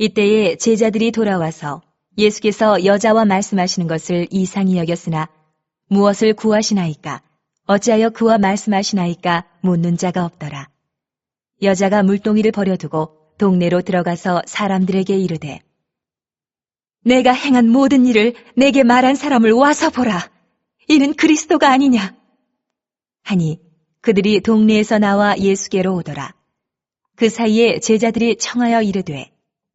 이때에 제자들이 돌아와서 예수께서 여자와 말씀하시는 것을 이상히 여겼으나 무엇을 구하시나이까 어찌하여 그와 말씀하시나이까 묻는 자가 없더라. 여자가 물동이를 버려두고 동네로 들어가서 사람들에게 이르되 내가 행한 모든 일을 내게 말한 사람을 와서 보라. 이는 그리스도가 아니냐. 하니 그들이 동네에서 나와 예수께로 오더라. 그 사이에 제자들이 청하여 이르되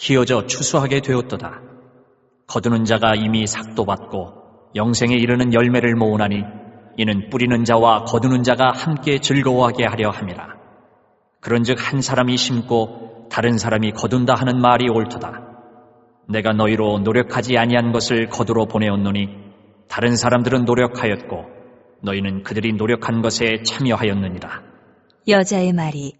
희어져 추수하게 되었도다. 거두는 자가 이미 삭도 받고 영생에 이르는 열매를 모으나니 이는 뿌리는 자와 거두는 자가 함께 즐거워하게 하려 함이라. 그런즉 한 사람이 심고 다른 사람이 거둔다 하는 말이 옳도다. 내가 너희로 노력하지 아니한 것을 거두러 보내었노니 다른 사람들은 노력하였고 너희는 그들이 노력한 것에 참여하였느니라. 여자의 말이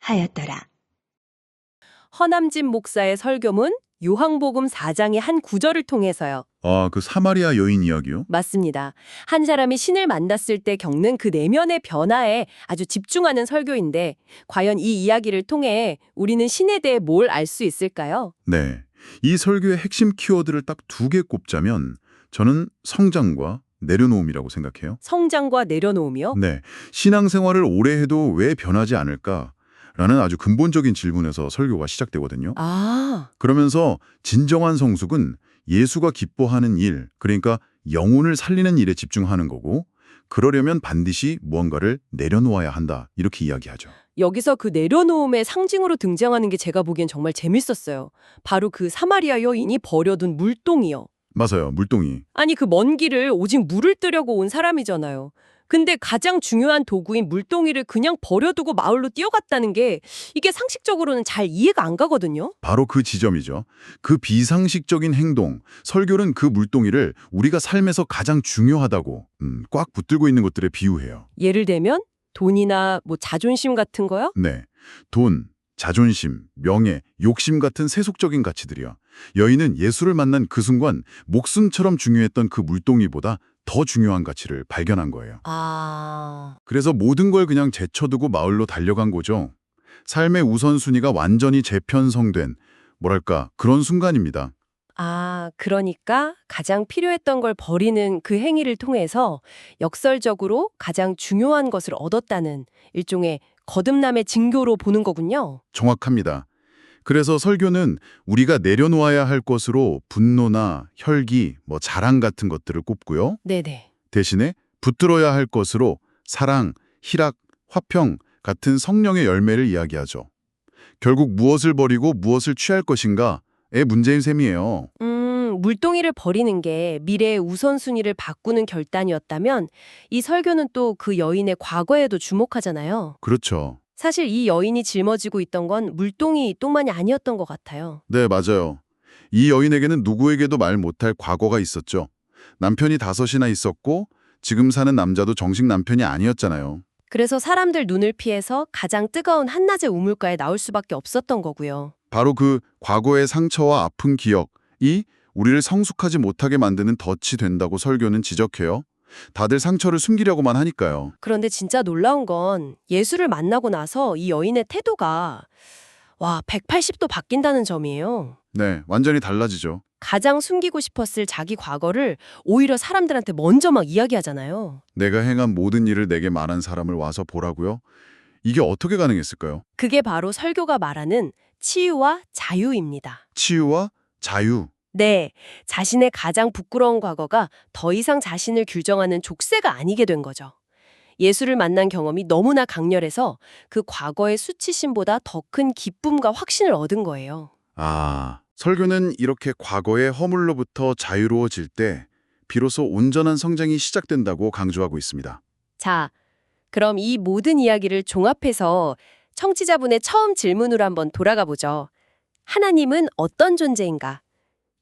하였더라. 허남진 목사의 설교문 요한복음 4장의 한 구절을 통해서요. 아, 그 사마리아 여인 이야기요? 맞습니다. 한 사람이 신을 만났을 때 겪는 그 내면의 변화에 아주 집중하는 설교인데 과연 이 이야기를 통해 우리는 신에 대해 뭘 알 수 있을까요? 네. 이 설교의 핵심 키워드를 딱 두 개 꼽자면 저는 성장과 내려놓음이라고 생각해요. 성장과 내려놓음이요? 네. 신앙생활을 오래 해도 왜 변하지 않을까? 라는 아주 근본적인 질문에서 설교가 시작되거든요. 아, 그러면서 진정한 성숙은 예수가 기뻐하는 일, 그러니까 영혼을 살리는 일에 집중하는 거고 그러려면 반드시 무언가를 내려놓아야 한다. 이렇게 이야기하죠. 여기서 그 내려놓음의 상징으로 등장하는 게 제가 보기엔 정말 재밌었어요. 바로 그 사마리아 여인이 버려둔 물동이요. 맞아요. 물동이. 아니 그 먼 길을 오직 물을 뜨려고 온 사람이잖아요. 근데 가장 중요한 도구인 물동이를 그냥 버려두고 마을로 뛰어갔다는 게 이게 상식적으로는 잘 이해가 안 가거든요. 바로 그 지점이죠. 그 비상식적인 행동, 설교는 그 물동이를 우리가 삶에서 가장 중요하다고 음, 꽉 붙들고 있는 것들에 비유해요. 예를 들면 돈이나 뭐 자존심 같은 거요? 네, 돈, 자존심, 명예, 욕심 같은 세속적인 가치들이요. 여인은 예수를 만난 그 순간 목숨처럼 중요했던 그 물동이보다 더 중요한 가치를 발견한 거예요. 아, 그래서 모든 걸 그냥 제쳐두고 마을로 달려간 거죠. 삶의 우선순위가 완전히 재편성된, 뭐랄까, 그런 순간입니다. 아, 그러니까 가장 필요했던 걸 버리는 그 행위를 통해서 역설적으로 가장 중요한 것을 얻었다는 일종의 거듭남의 징조로 보는 거군요. 정확합니다. 그래서 설교는 우리가 내려놓아야 할 것으로 분노나 혈기, 뭐 자랑 같은 것들을 꼽고요. 네네. 대신에 붙들어야 할 것으로 사랑, 희락, 화평 같은 성령의 열매를 이야기하죠. 결국 무엇을 버리고 무엇을 취할 것인가의 문제인 셈이에요. 음, 물동이를 버리는 게 미래의 우선순위를 바꾸는 결단이었다면 이 설교는 또 그 여인의 과거에도 주목하잖아요. 그렇죠. 사실 이 여인이 짊어지고 있던 건 물동이 똥만이 아니었던 것 같아요. 네, 맞아요. 이 여인에게는 누구에게도 말 못할 과거가 있었죠. 남편이 다섯이나 있었고 지금 사는 남자도 정식 남편이 아니었잖아요. 그래서 사람들 눈을 피해서 가장 뜨거운 한낮의 우물가에 나올 수밖에 없었던 거고요. 바로 그 과거의 상처와 아픈 기억이 우리를 성숙하지 못하게 만드는 덫이 된다고 설교는 지적해요. 다들 상처를 숨기려고만 하니까요. 그런데 진짜 놀라운 건 예수를 만나고 나서 이 여인의 태도가 와, 180도 바뀐다는 점이에요. 네, 완전히 달라지죠. 가장 숨기고 싶었을 자기 과거를 오히려 사람들한테 먼저 막 이야기하잖아요. 내가 행한 모든 일을 내게 말한 사람을 와서 보라고요? 이게 어떻게 가능했을까요? 그게 바로 설교가 말하는 치유와 자유입니다. 치유와 자유. 네, 자신의 가장 부끄러운 과거가 더 이상 자신을 규정하는 족쇄가 아니게 된 거죠. 예수를 만난 경험이 너무나 강렬해서 그 과거의 수치심보다 더 큰 기쁨과 확신을 얻은 거예요. 아, 설교는 이렇게 과거의 허물로부터 자유로워질 때 비로소 온전한 성장이 시작된다고 강조하고 있습니다. 자, 그럼 이 모든 이야기를 종합해서 청취자분의 처음 질문으로 한번 돌아가 보죠. 하나님은 어떤 존재인가?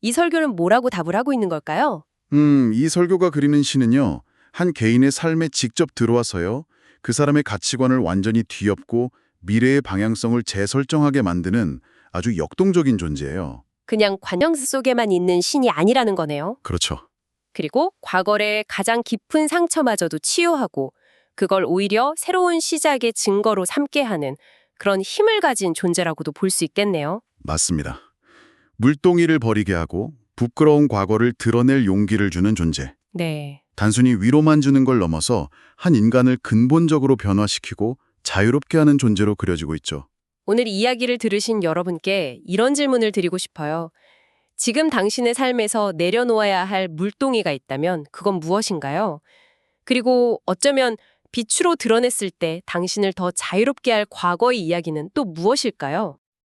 이 설교는 뭐라고 답을 하고 있는 걸까요? 음, 이 설교가 그리는 시는요. 한 개인의 삶에 직접 들어와서요. 그 사람의 가치관을 완전히 뒤엎고 미래의 방향성을 재설정하게 만드는 아주 역동적인 존재예요. 그냥 관영스 속에만 있는 신이 아니라는 거네요. 그렇죠. 그리고 과거의 가장 깊은 상처마저도 치유하고 그걸 오히려 새로운 시작의 증거로 삼게 하는 그런 힘을 가진 존재라고도 볼 수 있겠네요. 맞습니다. 물동이를 버리게 하고 부끄러운 과거를 드러낼 용기를 주는 존재. 네. 단순히 위로만 주는 걸 넘어서 한 인간을 근본적으로 변화시키고 자유롭게 하는 존재로 그려지고 있죠. 오늘 이야기를 들으신 여러분께 이런 질문을 드리고 싶어요. 지금 당신의 삶에서 내려놓아야 할 물동이가 있다면 그건 무엇인가요? 그리고 어쩌면 빛으로 드러냈을 때 당신을 더 자유롭게 할 과거의 이야기는 또 무엇일까요?